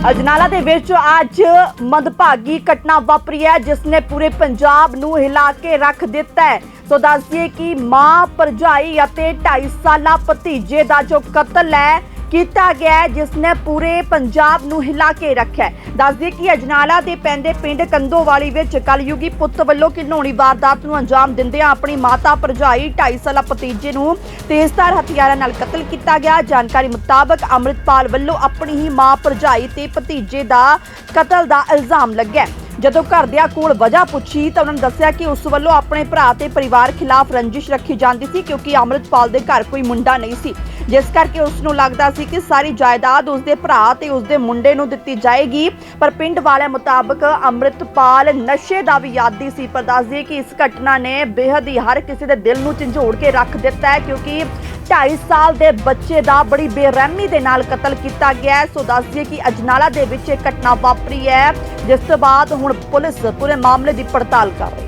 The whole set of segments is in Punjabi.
ਅਜਨਾਲਾ ਦੇ ਵਿੱਚ ਅੱਜ ਮੰਦਭਾਗੀ ਘਟਨਾ ਵਾਪਰੀ ਹੈ, ਜਿਸ ਨੇ ਪੂਰੇ ਪੰਜਾਬ ਨੂੰ ਹਿਲਾ ਕੇ ਰੱਖ ਦਿੱਤਾ ਹੈ। ਸੋ ਦੱਸਦੀਏ ਕਿ ਮਾਂ ਭਰਜਾਈ ਅਤੇ 2.5 ਸਾਲਾ ਭਤੀਜੇ ਦਾ ਜੋ ਕਤਲ ਹੈ ਕੀਤਾ ਗਿਆ ਹੈ, ਜਿਸ ਨੇ ਪੂਰੇ ਪੰਜਾਬ ਨੂੰ ਹਿਲਾ ਕੇ ਰੱਖਿਆ ਹੈ। ਦੱਸਦੀਏ ਕਿ ਅਜਨਾਲਾ ਦੇ ਪੈਂਦੇ ਪਿੰਡ ਕੰਦੋਵਾਲੀ ਵਿੱਚ ਕਲਯੁਗੀ ਪੁੱਤ ਵੱਲੋਂ ਘਿਨੌਣੀ ਵਾਰਦਾਤ ਨੂੰ ਅੰਜਾਮ ਦਿੰਦਿਆਂ ਆਪਣੀ ਮਾਤਾ ਭਰਜਾਈ 2.5 ਸਾਲਾ ਭਤੀਜੇ ਨੂੰ ਤੇਜ਼ਧਾਰ ਹਥਿਆਰਾਂ ਨਾਲ ਕਤਲ ਕੀਤਾ ਗਿਆ ਜਾਣਕਾਰੀ ਮੁਤਾਬਕ ਅੰਮ੍ਰਿਤਪਾਲ ਵੱਲੋਂ ਆਪਣੀ ਹੀ ਮਾਂ ਭਰਜਾਈ ਤੇ ਭਤੀਜੇ ਦਾ ਕਤਲ ਦਾ ਇਲਜ਼ਾਮ ਲੱਗਿਆ ਜਦੋਂ ਘਰਦਿਆਂ ਕੋਲ ਵਜ੍ਹਾ ਪੁੱਛੀ ਤਾਂ ਉਹਨਾਂ ਨੇ ਦੱਸਿਆ ਕਿ ਉਸ ਵੱਲੋਂ ਆਪਣੇ ਭਰਾ ਤੇ ਪਰਿਵਾਰ ਖਿਲਾਫ ਰੰਜਿਸ਼ ਰੱਖੀ ਜਾਂਦੀ ਸੀ ਕਿਉਂਕਿ ਅੰਮ੍ਰਿਤਪਾਲ ਦੇ ਘਰ ਕੋਈ ਮੁੰਡਾ ਨਹੀਂ ਸੀ। ਜਿਸ ਕਰਕੇ ਉਸ ਨੂੰ ਲੱਗਦਾ ਸੀ ਕਿ ਸਾਰੀ ਜਾਇਦਾਦ ਉਸ ਦੇ ਭਰਾ ਤੇ ਉਸ ਦੇ ਮੁੰਡੇ ਨੂੰ ਦਿੱਤੀ ਜਾਏਗੀ। ਪਰ ਪਿੰਡ ਵਾਲਿਆਂ ਮੁਤਾਬਕ ਅੰਮ੍ਰਿਤਪਾਲ ਨਸ਼ੇ ਦਾ ਵੀ ਆਦੀ ਸੀ ਪਰ ਦੱਸ ਕਿ ਇਸ ਘਟਨਾ ਨੇ ਬੇਹੱਦ ਹੀ ਹਰ ਕਿਸੇ ਦੇ ਦਿਲ ਨੂੰ ਝੰਜੋੜ ਕੇ ਰੱਖ ਦਿੱਤਾ ਹੈ ਕਿਉਂਕਿ 2.5 ਸਾਲ ਦੇ ਬੱਚੇ ਦਾ ਬੜੀ ਬੇਰਹਿਮੀ ਦੇ ਨਾਲ ਕਤਲ ਕੀਤਾ ਗਿਆ ਸੋ ਦੱਸ ਦਈਏ ਕਿ ਅਜਨਾਲਾ ਦੇ ਵਿੱਚ ਇਹ ਘਟਨਾ ਵਾਪਰੀ ਹੈ, ਜਿਸ ਤੋਂ ਬਾਅਦ ਹੁਣ ਪੁਲਿਸ ਪੂਰੇ ਮਾਮਲੇ ਦੀ ਪੜਤਾਲ ਕਰ ਰਹੀ ਹੈ।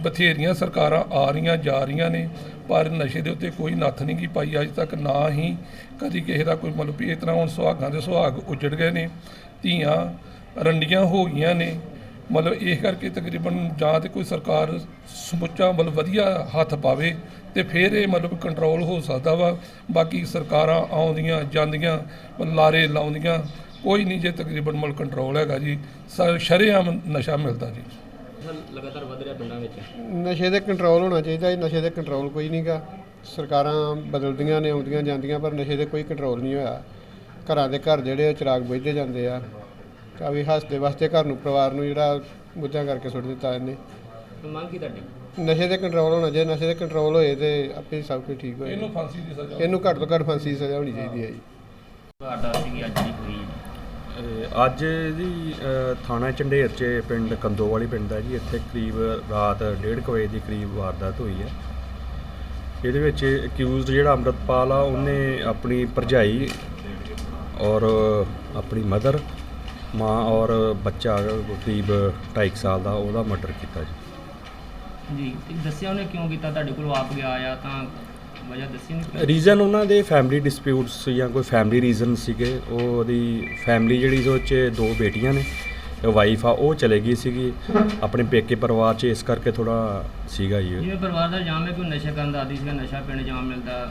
ਬਥੇਰੀਆਂ ਸਰਕਾਰਾਂ ਆ ਰਹੀਆਂ, ਜਾ ਰਹੀਆਂ ਨੇ, ਪਰ ਨਸ਼ੇ ਦੇ ਉੱਤੇ ਕੋਈ ਨੱਥ ਨਹੀਂ ਕੀ ਪਾਈ, ਅੱਜ ਤੱਕ ਨਾ ਹੀ ਕਦੀ ਕਿਸੇ ਦਾ ਕੋਈ ਮਤਲਬ ਵੀ ਇਸ ਤਰ੍ਹਾਂ ਹੁਣ ਸੁਹਾਗਾਂ ਦੇ ਸੁਹਾਗ ਉਜੜ ਗਏ ਨੇ, ਧੀਆਂ ਰੰਡੀਆਂ ਹੋ ਗਈਆਂ ਨੇ, ਮਤਲਬ ਇਹ ਕਰਕੇ ਤਕਰੀਬਨ ਜਾਂ ਤੇ ਕੋਈ ਸਰਕਾਰ ਸਮੁੱਚਾ ਮਤਲਬ ਵਧੀਆ ਹੱਥ ਪਾਵੇ ਤੇ ਫਿਰ ਇਹ ਮਤਲਬ ਕੰਟਰੋਲ ਹੋ ਸਕਦਾ ਵਾ, ਬਾਕੀ ਸਰਕਾਰਾਂ ਆਉਂਦੀਆਂ, ਜਾਂਦੀਆਂ ਲਾਰੇ ਲਾਉਂਦੀਆਂ, ਕੋਈ ਨਹੀਂ ਜੇ ਤਕਰੀਬਨ ਮਤਲਬ ਕੰਟਰੋਲ ਹੈਗਾ ਜੀ, ਸ- ਸ਼ਰੇਆਮ ਨਸ਼ਾ ਮਿਲਦਾ ਜੀ। ਲਗਾਤਾਰ ਵਧ ਰਿਹਾ ਪਿੰਡਾਂ ਵਿੱਚ? ਨਸ਼ੇ ਤੇ ਕੰਟਰੋਲ ਹੋਣਾ ਚਾਹੀਦਾ ਇਹ ਨਸ਼ੇ ਤੇ ਕੰਟਰੋਲ ਕੋਈ ਨਹੀਂਗਾ ਸਰਕਾਰਾਂ ਬਦਲਦੀਆਂ ਨੇ ਆਉਂਦੀਆਂ ਜਾਂਦੀਆਂ ਪਰ ਨਸ਼ੇ ਤੇ ਕੋਈ ਕੰਟਰੋਲ ਨਹੀਂ ਹੋਇਆ। ਘਰਾਂ ਦੇ ਘਰ ਜਿਹੜੇ ਚਿਰਾਗ ਬੁਝਦੇ ਜਾਂਦੇ ਆ। ਕਾਵੀ ਹੱਸਦੇ ਵਾਸਤੇ ਘਰ ਨੂੰ ਪਰਿਵਾਰ ਨੂੰ ਜਿਹੜਾ ਬੁੱਝਾਂ ਕਰਕੇ ਸੁੱਟ ਦਿੱਤਾ ਇਹਨੇ। ਮੰਗ ਕੀ ਤੁਹਾਡੀ? ਨਸ਼ੇ ਤੇ ਕੰਟਰੋਲ ਹੋਣਾ ਚਾਹੀਦਾ ਨਸ਼ੇ ਤੇ ਕੰਟਰੋਲ ਹੋਏ ਤੇ ਆਪੇ ਸਭ ਕੁਝ ਠੀਕ ਹੋਏ ਇਹਨੂੰ ਫਾਂਸੀ ਦੀ ਸਜ਼ਾ ਇਹਨੂੰ ਘੱਟ ਤੋਂ ਘੱਟ ਫਾਂਸੀ ਦੀ ਸਜ਼ਾ ਹੋਣੀ ਚਾਹੀਦੀ ਹੈ ਜੀ। ਵਾਰਦਾਤ ਸੀਗੀ ਅੱਜ ਦੀ ਅੱਜ ਜੀ ਥਾਣਾ ਝੰਡੇਰ 'ਚ ਪਿੰਡ ਕੰਦੋਵਾਲੀ ਪਿੰਡ ਦਾ ਜੀ, ਇੱਥੇ ਕਰੀਬ ਰਾਤ 1:30 ਵਜੇ ਦੀ ਕਰੀਬ ਵਾਰਦਾਤ ਹੋਈ ਹੈ। ਇਹਦੇ ਵਿੱਚ ਅਕਿਊਜ਼ਡ ਜਿਹੜਾ ਅੰਮ੍ਰਿਤਪਾਲ ਆ, ਉਹਨੇ ਆਪਣੀ ਭਰਜਾਈ ਔਰ ਆਪਣੀ ਮਦਰ, ਮਾਂ ਔਰ ਬੱਚਾ ਕਰੀਬ 2.5 ਸਾਲ ਦਾ, ਉਹਦਾ ਮਰਡਰ ਕੀਤਾ ਜੀ। ਜੀ, ਤੇ ਦੱਸਿਆ ਉਹਨੇ ਕਿਉਂ ਕੀਤਾ? ਤੁਹਾਡੇ ਕੋਲ ਆਪ ਗਿਆ ਆ ਤਾਂ ਵਜ੍ਹਾ ਦੱਸੀ ਨਹੀਂ ਰੀਜ਼ਨ ਉਹਨਾਂ ਦੇ ਫੈਮਿਲੀ ਡਿਸਪਿਊਟਸ ਜਾਂ ਕੋਈ ਫੈਮਿਲੀ ਰੀਜ਼ਨ ਸੀਗੇ ਉਹ ਉਹਦੀ ਫੈਮਿਲੀ ਜਿਹੜੀ ਉਹ 'ਚ ਦੋ ਬੇਟੀਆਂ ਨੇ ਵਾਈਫ ਆ ਉਹ ਚਲੇ ਗਈ ਸੀਗੀ। ਆਪਣੇ ਪੇਕੇ ਪਰਿਵਾਰ 'ਚ ਇਸ ਕਰਕੇ ਥੋੜਾ ਸੀਗਾ ਜੀ। ਜਿਵੇਂ ਪਰਿਵਾਰ ਦਾ ਇਲਜ਼ਾਮ ਹੈ ਨਸ਼ਾ ਕਰਨ ਦਾ ਆਦੀ ਸੀਗਾ ਨਸ਼ਾ ਪੀਣ ਜਾਮ ਮਿਲਦਾ।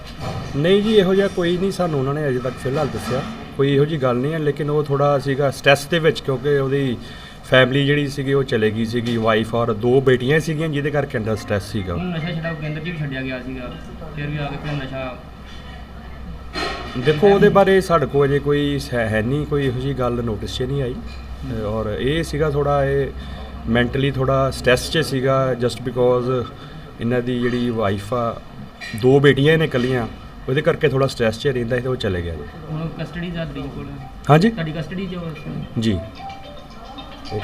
ਨਹੀਂ ਜੀ ਇਹੋ ਜਿਹਾ ਕੋਈ ਨਹੀਂ ਸਾਨੂੰ ਉਹਨਾਂ ਨੇ ਅਜੇ ਤੱਕ ਫਿਲਹਾਲ ਦੱਸਿਆ। ਕੋਈ ਇਹੋ ਜੀ ਗੱਲ ਨਹੀਂ ਹੈ ਲੇਕਿਨ ਉਹ ਥੋੜਾ ਸੀਗਾ ਸਟ੍ਰੈਸ ਦੇ ਵਿੱਚ ਕਿਉਂਕਿ ਉਹਦੀ ਫੈਮਿਲੀ ਜਿਹੜੀ ਸੀਗੀ ਉਹ ਚਲੇ ਗਈ ਸੀਗੀ ਵਾਈਫ ਔਰ ਦੋ ਬੇਟੀਆਂ ਸੀਗੀਆਂ ਜਿਹਦੇ ਕਰਕੇ ਅੰਦਰ ਸਟ੍ਰੈਸ ਸੀਗਾ। ਉਹਨੂੰ ਨਸ਼ਾ ਛਡਾਓ ਕੇਂਦਰ 'ਚ ਵੀ ਛੱਡਿਆ ਗਿਆ ਸੀਗਾ। ਫਿਰ ਵੀ ਆ ਕੇ ਫਿਰ ਨਸ਼ਾ। ਦੇਖੋ ਉਹਦੇ ਬਾਰੇ ਸਾਡੇ ਕੋਲ ਅਜੇ ਕੋਈ ਹੈ ਹੈ ਨਹੀਂ ਕੋਈ ਇਹੋ ਜੀ ਗੱਲ ਨੋਟਿਸ 'ਚ ਨਹੀਂ ਆਈ। ਅ, ਔਰ ਇਹ ਸੀਗਾ ਥੋੜਾ ਇਹ ਮੈਂਟਲੀ ਥੋੜਾ ਸਟ੍ਰੈਸ 'ਚ ਸੀਗਾ ਜਸਟ ਬਿਕੋਜ਼ ਇਹਨਾਂ ਦੀ ਜਿਹੜੀ ਵਾਈਫ ਆ ਦੋ ਬੇਟੀਆਂ ਨੇ ਇਕੱਲੀਆਂ ਉਹਦੇ ਕਰਕੇ ਥੋੜਾ ਸਟ੍ਰੈਸ 'ਚ ਰਹਿੰਦਾ ਸੀ ਤੇ ਉਹ ਚਲੇ ਗਿਆ ਜੀ ਹੁਣ ਕਸਟਡੀ ਦਾ ਤੁਹਾਡੀ ਕੋਲ। ਹਾਂਜੀ? ਤੁਹਾਡੀ ਕਸਟਡੀ 'ਚ ਉਹ ਇਸ ਵੇਲੇ? ਜੀ।